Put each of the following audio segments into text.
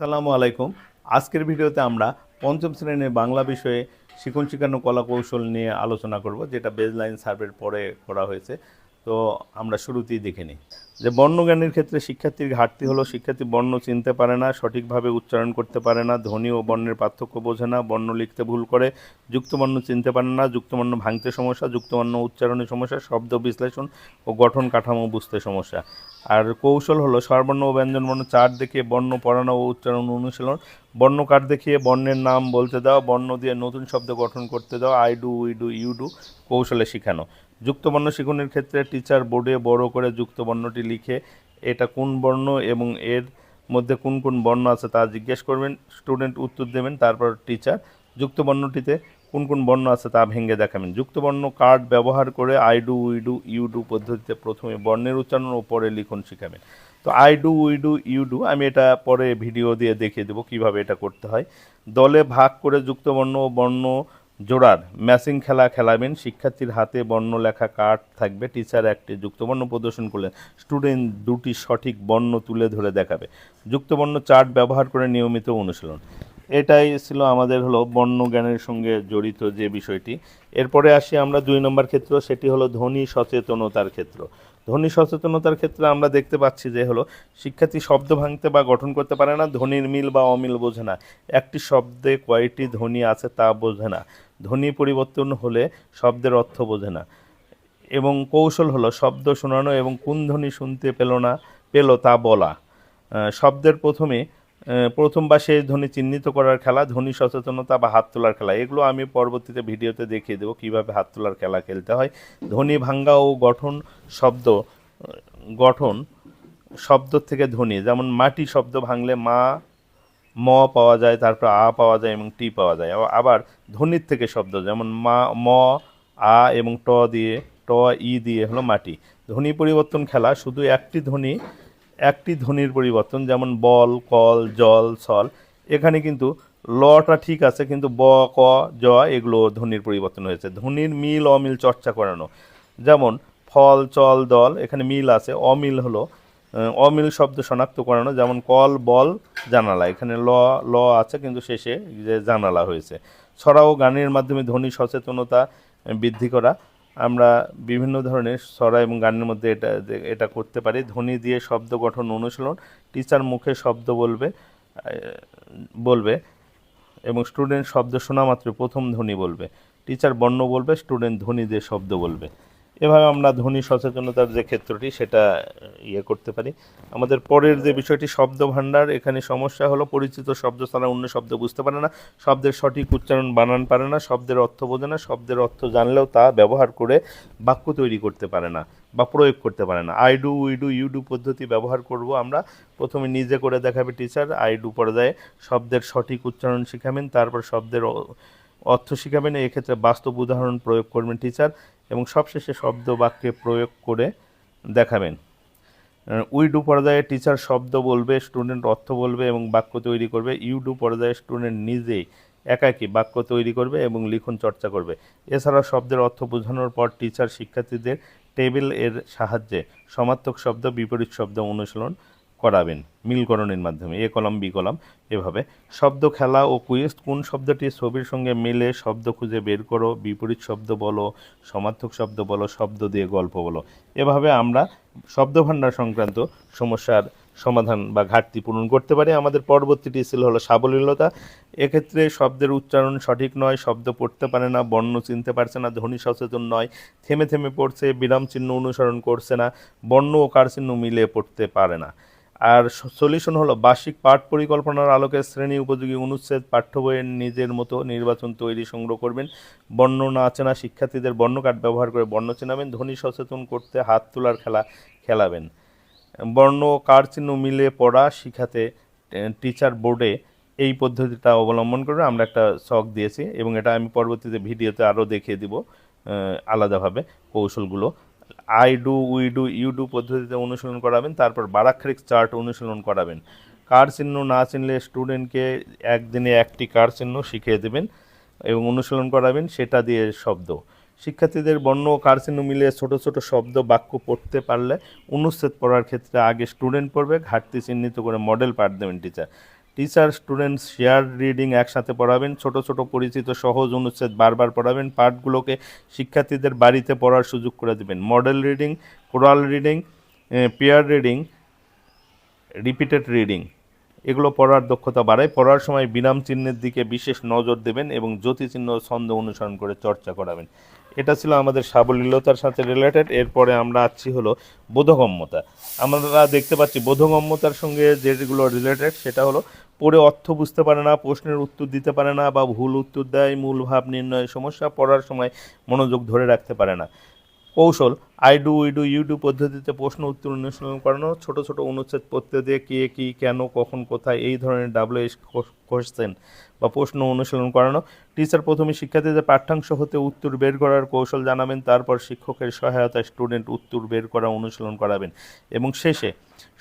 আসসালামু আলাইকুম। আজকের ভিডিওতে আমরা পঞ্চম শ্রেণির বাংলা বিষয়ে শিখন শিখানো কলা কৌশল নিয়ে আলোচনা করব, যেটা বেজলাইন সার্ভের পরে করা হয়েছে। তো আমরা শুরুতেই দেখে নিই যে বর্ণজ্ঞানের ক্ষেত্রে শিক্ষার্থীর ঘাটতি হলো, শিক্ষার্থী বর্ণ চিনতে পারে না, সঠিকভাবে উচ্চারণ করতে পারে না, ধ্বনি ও বর্ণের পার্থক্য বোঝে না, বর্ণ লিখতে ভুল করে, যুক্তবর্ণ চিনতে পারে না, যুক্তবর্ণ ভাঙতে সমস্যা, যুক্তবর্ণ উচ্চারণের সমস্যা, শব্দ বিশ্লেষণ ও গঠন কাঠামো বুঝতে সমস্যা। আর কৌশল হলো স্বরবর্ণ ও ব্যঞ্জনবর্ণ চার দেখিয়ে বর্ণ পড়ানো ও উচ্চারণ অনুশীলন। বর্ণ কার্ড দেখিয়ে বর্ণের নাম বলতে দেওয়া বর্ণ দিয়ে নতুন শব্দ গঠন করতে দেওয়া I do, we do, you do, কৌশলে শেখানো। যুক্তবর্ণ শিখনের ক্ষেত্রে টিচার বোর্ডে বড় করে যুক্তবর্ণটি লিখে এটা কোন বর্ণ এবং এর মধ্যে কোন কোন বর্ণ আছে তা জিজ্ঞেস করবেন স্টুডেন্ট উত্তর দেবেন, তারপর টিচার যুক্তবর্ণটিতে কোন কোন বর্ণ আছে তা ভেঙে দেখাবেন। যুক্তবর্ণ কার্ড ব্যবহার করে I do we do you do পদ্ধতিতে প্রথমে বর্ণের উচ্চারণ ও পরে লিখন শেখাবেন। তো I do we do you do আমি এটা পরে ভিডিও দিয়ে দেখিয়ে দেবো কীভাবে এটা করতে হয়। দলে ভাগ করে যুক্তবর্ণ ও বর্ণ জোড়ার ম্যাচিং খেলা খেলাবেন, শিক্ষার্থীর হাতে বর্ণ লেখা কার্ড থাকবে, টিচার একটি যুক্তবর্ণ প্রদর্শন করলেন, স্টুডেন্ট দুটি সঠিক বর্ণ তুলে ধরে দেখাবে। যুক্তবর্ণ চার্ট ব্যবহার করে নিয়মিত অনুশীলন। এটাই ছিল আমাদের হলো বর্ণ জ্ঞানের সঙ্গে জড়িত যে বিষয়টি। এরপরে আসি আমরা দুই নম্বর ক্ষেত্র, সেটি হলো ধ্বনি সচেতনতার ক্ষেত্র। ধ্বনি সচেতনতার ক্ষেত্রে আমরা দেখতে পাচ্ছি যে হলো, শিক্ষার্থী শব্দ ভাঙতে বা গঠন করতে পারে না, ধ্বনির মিল বা অমিল বোঝে না। একটি শব্দে কয়টি ধ্বনি আছে তা বোঝে না। ধ্বনি পরিবর্তন হলে শব্দের অর্থ বোঝে না। এবং কৌশল হলো শব্দ শোনানো এবং কোন ধ্বনি শুনতে পেল না, পেল তা বলা। শব্দের প্রথমে প্রথম বা শেষ ধ্বনি চিহ্নিত করার খেলা, ধ্বনি সচেতনতা বা হাত তোলার খেলা। এগুলো আমি পরবর্তীতে ভিডিওতে দেখিয়ে দেবো কীভাবে হাত তোলার খেলা খেলতে হয়। ধ্বনি ভাঙ্গা ও গঠন শব্দ গঠন শব্দ থেকে ধ্বনি। যেমন মাটি শব্দ ভাঙলে মা ম পাওয়া যায়, তারপর আ পাওয়া যায় এবং টি পাওয়া যায়। আবার- ধ্বনির থেকে শব্দ, যেমন মা, ম, আ এবং ট দিয়ে, ট, ই দিয়ে হলো মাটি। ধ্বনি পরিবর্তন খেলা শুধু একটি ধ্বনি, একটি ধ্বনির পরিবর্তন, যেমন বল, কল, জল, সল। এখানে কিন্তু লটা ঠিক আছে, কিন্তু ব, ক, জ এগুলো ধ্বনির পরিবর্তন হয়েছে। ধ্বনির মিল, অমিল, চর্চা করানো। যেমন ফল, চল, দল, এখানে মিল আছে, অমিল হলো অমিল শব্দ শনাক্ত করানো, যেমন কল, বল, জানালা। এখানে ল ল আছে, কিন্তু শেষে যে জানালা হয়েছে। ছড়াও গানের মাধ্যমে ধ্বনি, সচেতনতা বৃদ্ধি করা। আমরা বিভিন্ন ধরনের ছড়া এবং গানের মধ্যে এটা এটা করতে পারি। ধ্বনি দিয়ে শব্দ গঠন, অনুশীলন। টিচার মুখে শব্দ বলবে বলবে এবং স্টুডেন্ট শব্দ শোনা মাত্র প্রথম ধ্বনি বলবে। টিচার বর্ণ বলবে, স্টুডেন্ট ধ্বনি দিয়ে শব্দ বলবে। এভাবে আমরা ধ্বনি সচেতনতার যে ক্ষেত্রটি, সেটা ইয়ে করতে পারি। আমাদের পরের যে বিষয়টি শব্দ ভাণ্ডার এখানে সমস্যা হলো, পরিচিত শব্দ ছাড়া অন্য শব্দ বুঝতে পারে না। শব্দের সঠিক উচ্চারণ বানান পারে না, শব্দের অর্থ বোঝে না, শব্দের অর্থ জানলেও তা ব্যবহার করে বাক্য তৈরি করতে পারে না বা প্রয়োগ করতে পারে না। I do, we do, you do পদ্ধতি ব্যবহার করব আমরা। প্রথমে নিজে করে দেখাবে টিচার, আই ডু পর্যায়ে শব্দের সঠিক উচ্চারণ শিখাবেন, তারপর শব্দের অর্থ শিখাবেন। এক্ষেত্রে বাস্তব উদাহরণ প্রয়োগ করবেন টিচার। এবং সবশেষে শব্দ বাক্যে প্রয়োগ করে দেখাবেন। উইডু পর্যায়ে টিচার শব্দ বলবে, স্টুডেন্ট অর্থ বলবে এবং বাক্য তৈরি করবে। ইউডু পর্যায়ে স্টুডেন্ট নিজেই একাকী বাক্য তৈরি করবে এবং লিখন চর্চা করবে। এছাড়া শব্দের অর্থ বোঝানোর পর টিচার শিক্ষার্থীদের টেবিলের সাহায্যে সমার্থক শব্দ, বিপরীত শব্দ অনুশীলন করাবেন, মিলকরণের মাধ্যমে, এ কলম, বি কলম, এভাবে। শব্দ খেলা ও কুইজ, কোন শব্দটি ছবির সঙ্গে মিলে, শব্দ খুঁজে বের করো, বিপরীত শব্দ বলো, সমার্থক শব্দ বলো, শব্দ দিয়ে গল্প বলো। এভাবে আমরা শব্দভাণ্ডার সংক্রান্ত সমস্যার সমাধান বা ঘাটতি পূরণ করতে পারি। আমাদের পরবর্তীটি ছিল হলো সাবলীলতা। এক্ষেত্রে শব্দের উচ্চারণ সঠিক নয়, শব্দ পড়তে পারে না, বর্ণ চিনতে পারছে না, ধ্বনি সচেতন নয়, থেমে থেমে পড়ছে, বিরাম চিহ্ন অনুসরণ করছে না, বর্ণ ও কার চিহ্ন মিলে পড়তে পারে না। আর সলিউশন হলো বার্ষিক পাঠ পরিকল্পনার আলোকে শ্রেণি উপযোগী অনুচ্ছেদ পাঠ্য বইয়ের নিজের মতো নির্বাচন তৈরি সংগ্রহ করবেন। বর্ণ না চেনা শিক্ষার্থীদের বর্ণ কার্ড ব্যবহার করে বর্ণ চেনাবেন। ধ্বনি সচেতন করতে হাত তোলার খেলা খেলাবেন। বর্ণ কার চিহ্ন মিলে পড়া শিখাতে টিচার বোর্ডে এই পদ্ধতিটা অবলম্বন করে আমরা একটা শখ দিয়েছি এবং এটা আমি পরবর্তীতে ভিডিওতে আরও দেখিয়ে দিব আলাদাভাবে কৌশলগুলো। I do we do you do পদ্ধতিতে অনুশীলন করাবেন, তারপর বারাক্ষরিক চার্ট অনুশীলন করাবেন। কার চিহ্ন না চিনলে স্টুডেন্টকে একদিনে একটি কার চিহ্ন শিখিয়ে দেবেন এবং অনুশীলন করাবেন, সেটা দিয়ে শব্দ। শিক্ষার্থীদের বর্ণ ও কার চিহ্ন মিলিয়ে ছোট ছোট শব্দ বাক্য পড়তে পারলে অনুচ্ছেদ পড়ার ক্ষেত্রে আগে স্টুডেন্ট পড়বে, ঘাটতি চিহ্নিত করে মডেল পাঠ দেবেন teacher teacher students share reading একসাথে পড়াবেন, ছোট ছোট পরিচিত সহজ অনুচ্ছেদ বারবার পড়াবেন, পাঠগুলোকে শিক্ষার্থীদের বাড়িতে পড়ার সুযোগ করে দেবেন। Model reading choral reading pair reading repeated reading এগুলো পড়ার দক্ষতা বাড়ায়। পড়ার সময় বিরাম চিহ্নের দিকে বিশেষ নজর দেবেন এবং জ্যোতি চিহ্ন ছন্দ অনুসরণ করে চর্চা করাবেন। এটা ছিল আমাদের সাবলীলতার সাথে রিলেটেড এরপরে আমরা আছি হলো বোধগম্যতা। আমরা দেখতে পাচ্ছি বোধগম্যতার সঙ্গে যেগুলো রিলেটেড সেটা হলো পড়ে অর্থ বুঝতে পারে না, প্রশ্নের উত্তর দিতে পারে না বা ভুল উত্তর দেয়, মূল ভাব নির্ণয়ের সমস্যা পড়ার সময় মনোযোগ ধরে রাখতে পারে না। কৌশল I do we do you do পদ্ধতিতে প্রশ্ন উত্তর অনুশীলন করানো, ছোট ছোট অনুচ্ছেদ দিয়ে কে, কী, কেন, কখন, কোথায় এই ধরনের ডাব্লিউ এস কোশ্চেন বা প্রশ্ন অনুশীলন করানো। টিচার প্রথমে শিক্ষার্থীদের পাঠ্যাংশ হতে উত্তর বের করার কৌশল জানাবেন, তারপর শিক্ষকের সহায়তায় স্টুডেন্ট উত্তর বের করা, অনুশীলন করাবেন এবং শেষে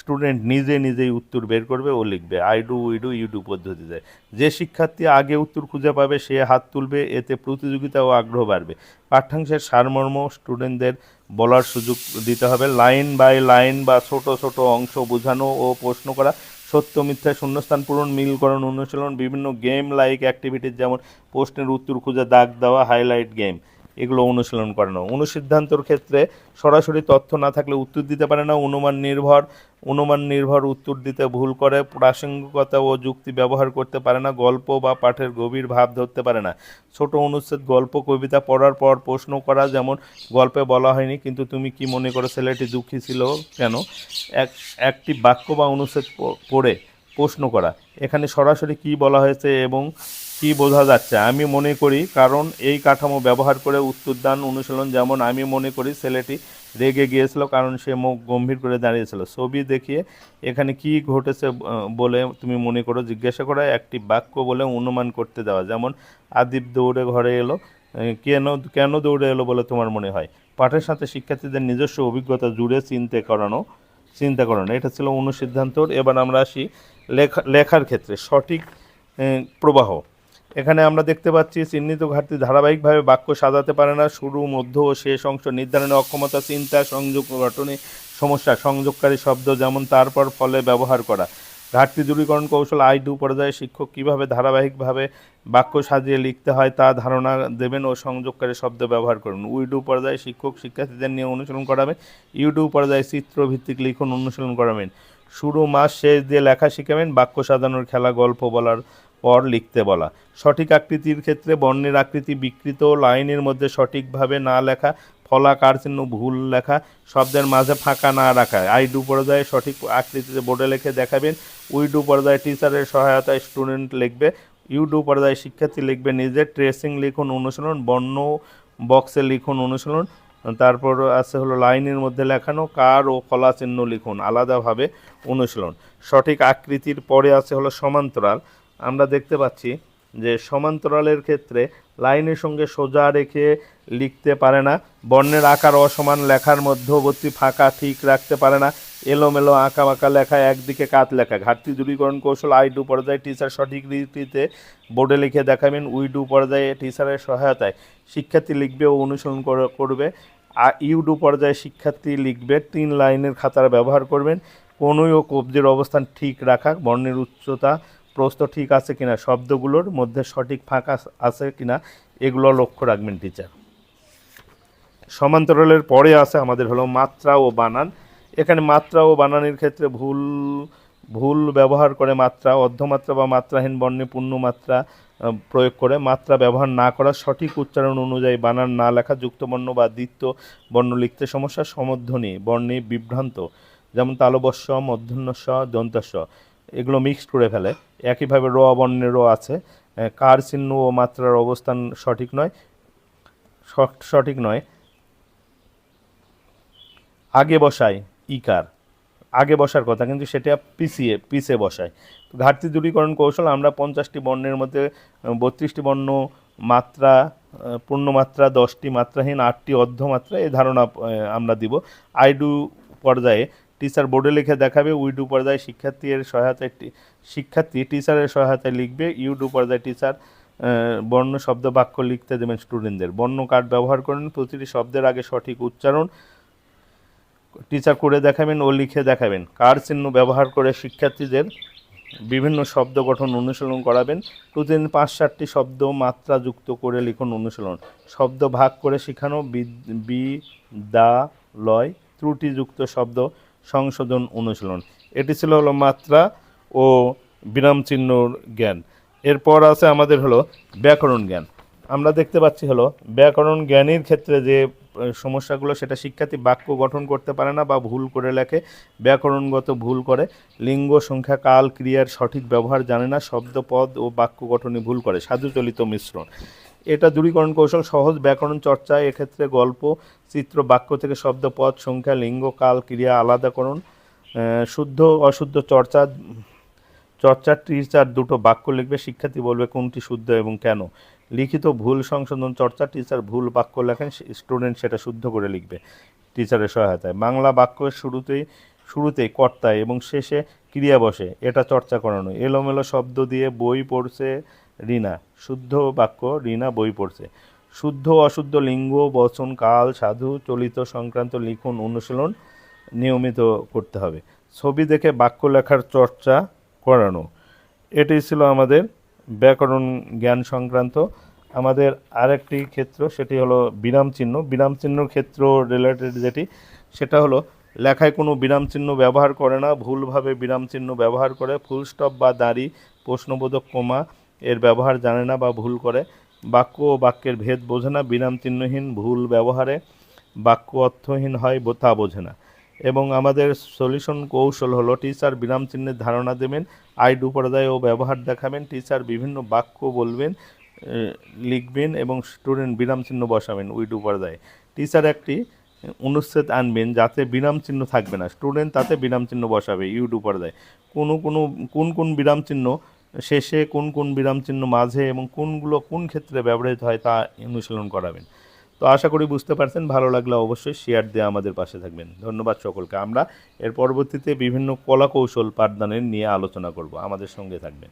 স্টুডেন্ট নিজে নিজেই উত্তর বের করবে ও লিখবে। I do we do you do পদ্ধতিতে যে শিক্ষার্থী আগে উত্তর খুঁজে পাবে, সে হাত তুলবে, এতে প্রতিযোগিতা ও আগ্রহ বাড়বে। পাঠ্যাংশের সারমর্ম স্টুডেন্টদের বলার সুযোগ দিতে হবে। লাইন বাই লাইন বা ছোট ছোট অংশ বোঝানো ও প্রশ্ন করা, সত্য, মিথ্যা, শূন্যস্থান পূরণ, মিলকরণ, অনুশীলন, বিভিন্ন গেম লাইক অ্যাক্টিভিটিস যেমন প্রশ্নের উত্তর খুঁজে দাগ দেওয়া হাইলাইট গেম এগুলো অনুশীলন করানো অনুসিদ্ধান্তর ক্ষেত্রে সরাসরি তথ্য না থাকলে উত্তর দিতে পারে না, অনুমান নির্ভর অনুমান নির্ভর উত্তর দিতে ভুল করে, প্রাসঙ্গিকতা ও যুক্তি ব্যবহার করতে পারে না, গল্প বা পাঠের গভীর ভাব ধরতে পারে না। ছোট অনুচ্ছেদ, গল্প, কবিতা পড়ার পর প্রশ্ন করা, যেমন, গল্পে বলা হয়নি, কিন্তু তুমি কি মনে করো ছেলেটি দুঃখী ছিল কেন? এক, একটি বাক্য বা অনুচ্ছেদ পড়ে প্রশ্ন করা। এখানে সরাসরি কি বলা হয়েছে এবং কি বোঝা যাচ্ছে? আমি মনে করি, কারণ এই কাঠামো ব্যবহার করে উত্তরদান অনুশীলন যেমন আমি মনে করি, ছেলেটি রেগে গিয়েছিল কারণ সে মুখ গম্ভীর করে দাঁড়িয়েছিল। ছবি দেখিয়ে এখানে কি ঘটেছে বলে তুমি মনে করো, জিজ্ঞাসা করা একটি বাক্য বলে অনুমান করতে দেওয়া। যেমন, আদিব দৌড়ে ঘরে এলো। কেন কেন দৌড়ে এলো বলে তোমার মনে হয়? পাঠের সাথে শিক্ষার্থীদের নিজস্ব অভিজ্ঞতা জুড়ে চিনতে করানো, চিন্তা করানো, এটা ছিল অনুসিদ্ধান্তর। এবার আমরা আসি লেখা, লেখার ক্ষেত্রে সঠিক প্রবাহ। এখানে আমরা দেখতে পাচ্ছি চিহ্নিত ঘাটতি ধারাবাহিকভাবে বাক্য সাজাতে পারে না। শুরু, মধ্য ও শেষ অংশ নির্ধারণে অক্ষমতা, চিন্তা, সংযোগ, গঠনে সমস্যা, সংযোগকারী শব্দ যেমন তারপর ফলে ব্যবহার করা। ঘাটতি দূরীকরণ কৌশল আই ডু পর্যায়ে শিক্ষক কীভাবে ধারাবাহিকভাবে বাক্য সাজিয়ে লিখতে হয় তা ধারণা দেবেন ও সংযোগকারী শব্দ ব্যবহার করুন। উইডু পর্যায়ে শিক্ষক শিক্ষার্থীদের নিয়ে অনুশীলন করাবেন। ইউডু পর্যায়ে চিত্রভিত্তিক লিখন অনুশীলন করাবেন। শুরু, মাস, শেষ দিয়ে লেখা শিখাবেন। বাক্য সাজানোর খেলা, গল্প বলার পর লিখতে বলা। সঠিক আকৃতির ক্ষেত্রে বর্ণের আকৃতি বিকৃত, লাইনের মধ্যে সঠিকভাবে না লেখা, ফলাকার চিহ্ন ভুল লেখা, শব্দের মাঝে ফাঁকা না রাখা। আই ডু পর্যায়ে সঠিক আকৃতিতে বোর্ডে লিখে দেখাবেন উই ডু পর্যায়ে টিচারের সহায়তায় স্টুডেন্ট লিখবে ইউ ডু পর্যায়ে শিক্ষার্থী লিখবে নিজে ট্রেসিং লিখুন, অনুশীলন, বর্ণ বক্সে লিখুন, অনুশীলন, তারপর আছে হলো লাইনের মধ্যে লেখানো, কার ও ফলা চিহ্ন লিখুন, আলাদাভাবে অনুশীলন। সঠিক আকৃতির পরে আছে হলো সমান্তরাল আমরা দেখতে পাচ্ছি যে সমান্তরালের ক্ষেত্রে লাইনের সঙ্গে সোজা রেখে লিখতে পারে না, বর্ণের আকার অসমান, লেখার মধ্যবর্তী ফাঁকা ঠিক রাখতে পারে না, এলোমেলো আঁকা বাঁকা লেখা একদিকে কাত লেখা, ঘাটতি দূরীকরণ কৌশল আই ডু পর্যায়ে টিচার সঠিক রীতিতে বোর্ডে লিখে দেখাবেন, উই ডু পর্যায়ে টিচারের সহায়তায়। শিক্ষার্থী লিখবে ও অনুসরণ করবে আর ইউডু পর্যায়ে শিক্ষার্থী লিখবে, তিন লাইনের খাতার ব্যবহার করবেন, কোনোই ও কবজির অবস্থান ঠিক রাখা, বর্ণের উচ্চতা প্রস্থ ঠিক আছে কিনা, শব্দগুলোর মধ্যে সঠিক ফাঁকা আছে কিনা, এগুলো লক্ষ্য রাখবেন টিচার সমান্তরালের পরে আছে আমাদের হলো মাত্রা ও বানান। এখানে মাত্রা ও বানানের ক্ষেত্রে ভুল ভুল ব্যবহার করে মাত্রা, অর্ধমাত্রা বা মাত্রাহীন বর্ণে পূর্ণ মাত্রা প্রয়োগ করে মাত্রা ব্যবহার না করা সঠিক উচ্চারণ অনুযায়ী বানান না লেখা, যুক্তবর্ণ বা দ্বিতীয় বর্ণ লিখতে সমস্যা সমধ্বনি বর্ণে বিভ্রান্ত। যেমন তালবস্য মধ্যন্যস্ব দন্তস্ব এগুলো মিক্সড করে ফেলে। একইভাবে র বর্ণেরও আছে। কার চিহ্ন ও মাত্রার অবস্থান সঠিক নয়। সঠ- সঠিক নয়। আগে বসায় ইকার আগে বসার কথা, কিন্তু সেটা পিছিয়ে পিছে বসায় ঘাটতি দূরীকরণ কৌশল, আমরা পঞ্চাশটি বর্ণের মধ্যে বত্রিশটি বর্ণ মাত্রা পূর্ণমাত্রা দশটি মাত্রাহীন, আটটি অর্ধমাত্রা এই ধারণা আমরা দিব। আইডু পর্যায়ে টিচার বোর্ডে লিখে দেখাবে উইডু পর্যায়ে শিক্ষার্থীর সহায়তায় শিক্ষার্থী টিচারের সহায়তায় লিখবে ইউডু পর্যায়ে টিচার বর্ণ, শব্দ, বাক্য লিখতে দেবেন স্টুডেন্টদের বর্ণ কার্ড ব্যবহার করেন, প্রতিটি শব্দের আগে সঠিক উচ্চারণ টিচার করে দেখাবেন ও লিখে দেখাবেন। কার চিহ্ন ব্যবহার করে শিক্ষার্থীদের বিভিন্ন শব্দ গঠন অনুশীলন করাবেন। প্রতিদিন পাঁচ সাতটি শব্দ মাত্রা যুক্ত করে লিখুন অনুশীলন। শব্দ ভাগ করে শেখানো বি, দা, লয়, ত্রুটিযুক্ত শব্দ সংশোধন অনুশীলন। এটি ছিল হলো মাত্রা ও বিরাম চিহ্নর জ্ঞান। এরপর আছে আমাদের হলো ব্যাকরণ জ্ঞান। আমরা দেখতে পাচ্ছি হলো ব্যাকরণ জ্ঞানের ক্ষেত্রে যে সমস্যাগুলো সেটা শিক্ষার্থী বাক্য গঠন করতে পারে না বা ভুল করে লেখে, ব্যাকরণগত ভুল করে, লিঙ্গ, সংখ্যা, কাল, ক্রিয়ার সঠিক ব্যবহার জানে না, শব্দ, পদ ও বাক্য গঠনে ভুল করে, সাধুচলিত মিশ্রণ। এটা দূরীকরণ কৌশল, সহজ ব্যাকরণ চর্চা, এক্ষেত্রে গল্প, চিত্র, বাক্য থেকে শব্দ, পদ, সংখ্যা, লিঙ্গ, কাল, ক্রিয়া, আলাদাকরণ শুদ্ধ, অশুদ্ধ চর্চা চর্চার টিচার দুটো বাক্য লিখবে, শিক্ষার্থী বলবে কোনটি শুদ্ধ এবং কেন। লিখিত ভুল সংশোধন চর্চা, টিচার ভুল বাক্য লেখেন, স্টুডেন্ট সেটা শুদ্ধ করে লিখবে টিচারের সহায়তায়। বাংলা বাক্যের শুরুতেই শুরুতেই কর্তায় এবং শেষে ক্রিয়া বসে, এটা চর্চা করানো। এলোমেলো শব্দ দিয়ে বই পড়ছে রিনা, শুদ্ধ বাক্য রিনা বই পড়ছে। শুদ্ধ অশুদ্ধ লিঙ্গ, বচন, কাল, সাধু, চলিত সংক্রান্ত লিখন, অনুশীলন নিয়মিত করতে হবে। ছবি দেখে বাক্য লেখার চর্চা করানো এটি ছিল আমাদের ব্যাকরণ জ্ঞান সংক্রান্ত। আমাদের আরেকটি ক্ষেত্র, সেটি হলো বিরাম চিহ্ন। বিরাম চিহ্নর ক্ষেত্র রিলেটেড যেটি, সেটা হলো লেখায় কোনো বিরাম চিহ্ন ব্যবহার করে না, ভুলভাবে বিরাম চিহ্ন ব্যবহার করে ফুল স্টপ বা দাড়ি, প্রশ্নবোধক কমা এর ব্যবহার জানে না বা ভুল করে। বাক্য ও বাক্যের ভেদ বোঝে না বিরাম চিহ্নহীন, ভুল ব্যবহারে বাক্য অর্থহীন হয় তা বোঝে না। এবং আমাদের সলিউশন কৌশল হলো, টিচার বিরাম চিহ্নের ধারণা দেবেন, আইড উপাধ্যায় ও ব্যবহার দেখাবেন, টিচার বিভিন্ন বাক্য বলবেন লিখবেন এবং স্টুডেন্ট বিরাম চিহ্ন বসাবেন, উইড উপাধ্যায় টিচার একটি অনুচ্ছেদ আনবেন যাতে বিরাম চিহ্ন থাকবে না। স্টুডেন্ট তাতে বিরাম চিহ্ন বসাবে, ইউড উপাধ্যায় কোনো কোনো, কোন কোন বিরাম চিহ্ন শেষে কোন কোন বিরামচিহ্ন মাঝে এবং কোনগুলো কোন ক্ষেত্রে ব্যবহৃত হয় তা অনুশীলন করাবেন। তো আশা করি বুঝতে পারছেন, ভালো লাগলে অবশ্যই শেয়ার দিয়ে আমাদের পাশে থাকবেন। ধন্যবাদ সকলকে, আমরা এর পরবর্তীতে বিভিন্ন কলা কৌশল পাঠদানের নিয়ে আলোচনা করব। আমাদের সঙ্গে থাকবেন।